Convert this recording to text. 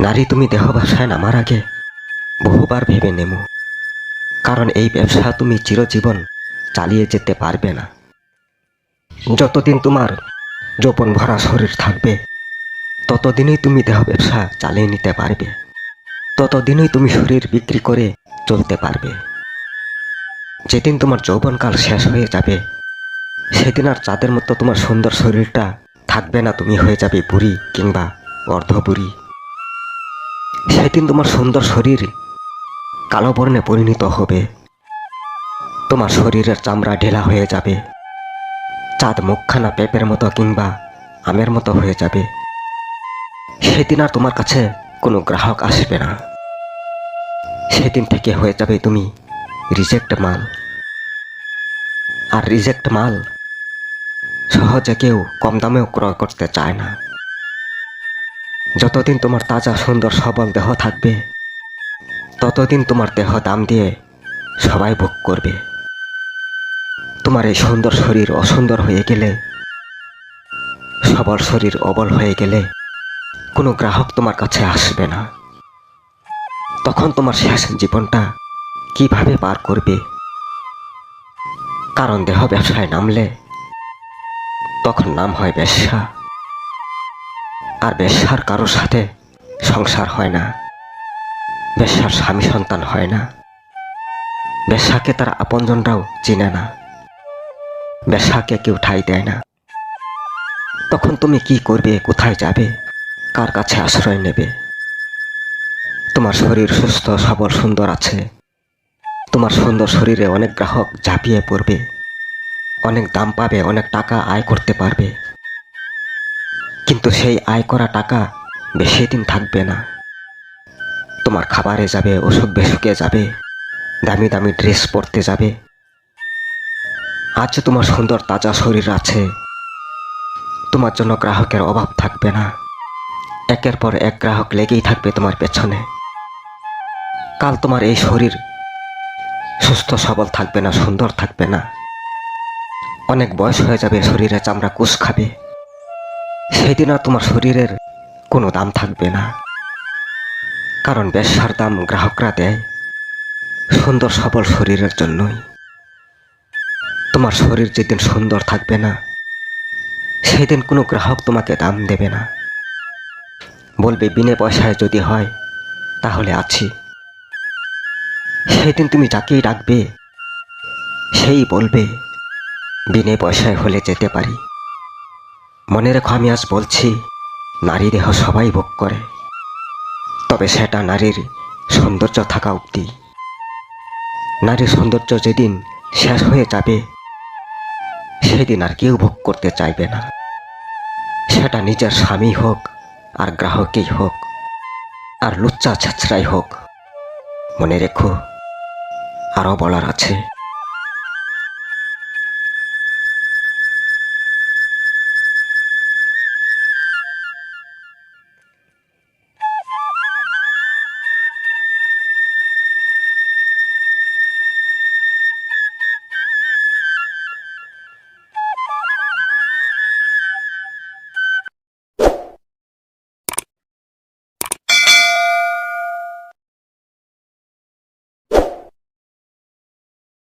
নারী তুমি দেহ ব্যবসায় নামার আগে বহুবার ভেবে নেমো। কারণ এই ব্যবসা তুমি চিরজীবন চালিয়ে যেতে পারবে না। যতদিন তোমার যৌবন ভরা শরীর থাকবে, ততদিনই তুমি দেহ ব্যবসা চালিয়ে নিতে পারবে। ততদিনই তুমি শরীর বিক্রি করে চলতে পারবে। যেদিন তোমার যৌবনকাল শেষ হয়ে যাবে, সেদিন আর চাঁদের মতো তোমার সুন্দর শরীরটা থাকবে না, তুমি হয়ে যাবে বুড়ি কিংবা অর্ধ বুড়ি সেদিন তোমার সুন্দর শরীর কালো বর্ণে পরিণত হবে। তোমার শরীরের চামড়া ঢেলা হয়ে যাবে। চাঁদ মুখখানা পেঁপের মতো কিংবা আমের মতো হয়ে যাবে। সেদিন আর তোমার কাছে কোনো গ্রাহক আসবে না। সেদিন থেকে হয়ে যাবে তুমি রিজেক্ট মাল। আর রিজেক্ট মাল সহজে কেউ কম দামেও ক্রয় করতে চায় না। যতদিন তোমার তাজা, সুন্দর, সবল দেহ থাকবে, ততদিন তোমার দেহ দাম দিয়ে সবাই ভোগ করবে। তোমার এই সুন্দর শরীর অসুন্দর হয়ে গেলে, সবল শরীর অবল হয়ে গেলে, কোনো গ্রাহক তোমার কাছে আসবে না। তখন তোমার শেষ জীবনটা কীভাবে পার করবে? কারণ দেহ ব্যবসায় নামলে তখন নাম হয় বেশ্যা আর বেশ্যার কারোর সাথে সংসার হয় না। বেশ্যার স্বামী সন্তান হয় না। বেশ্যাকে তার আপনজনরাও চিনে না। বেশ্যাকে কেউ ঠাই দেয় না। তখন তুমি কি করবে, কোথায় যাবে, কার কাছে আশ্রয় নেবে? তোমার শরীর সুস্থ, সবল, সুন্দর আছে। তোমার সুন্দর শরীরে অনেক গ্রাহক ঝাঁপিয়ে পড়বে। অনেক দাম পাবে, অনেক টাকা আয় করতে পারবে। কিন্তু সেই আয় করা টাকা বেশি দিন থাকবে না। তোমার খাবারে যাবে, ওষুধ বেশুকে যাবে, দামি দামি ড্রেস পরতে যাবে। আজ তোমার সুন্দর তাজা শরীর আছে, তোমার জন্য গ্রাহকের অভাব থাকবে না। একের পর এক গ্রাহক লেগেই থাকবে তোমার পেছনে। কাল তোমার এই শরীর সুস্থ, সবল থাকবে না, সুন্দর থাকবে না। অনেক বয়স হয়ে যাবে, শরীরে চামড়া কুশ খাবে। সেদিন আর তোমার শরীরের কোনো দাম থাকবে না। কারণ ব্যবসার দাম গ্রাহকরা দেয় সুন্দর সবল শরীরের জন্যই। তোমার শরীর যেদিন সুন্দর থাকবে না, সেদিন কোনো গ্রাহক তোমাকে দাম দেবে না। বলবে, বিনে পয়সায় যদি হয়, তাহলে আছি। সেদিন তুমি যাকেই ডাকবে, সেই বলবে, বিনে পয়সায় হলে যেতে পারি। মনে রেখো আমি আজ বলছি নারী দেহ সবাই ভোগ করে। তবে সেটা নারীর সৌন্দর্য থাকা অবধি। নারীর সৌন্দর্য যেদিন শেষ হয়ে যাবে, সেদিন আর কেউ ভোগ করতে চাইবে না। সেটা নিজের স্বামী হোক, আর গ্রাহকেই হোক, আর লুচ্চা ছাছড়াই হোক। মনে রেখো, আরও বলার আছে।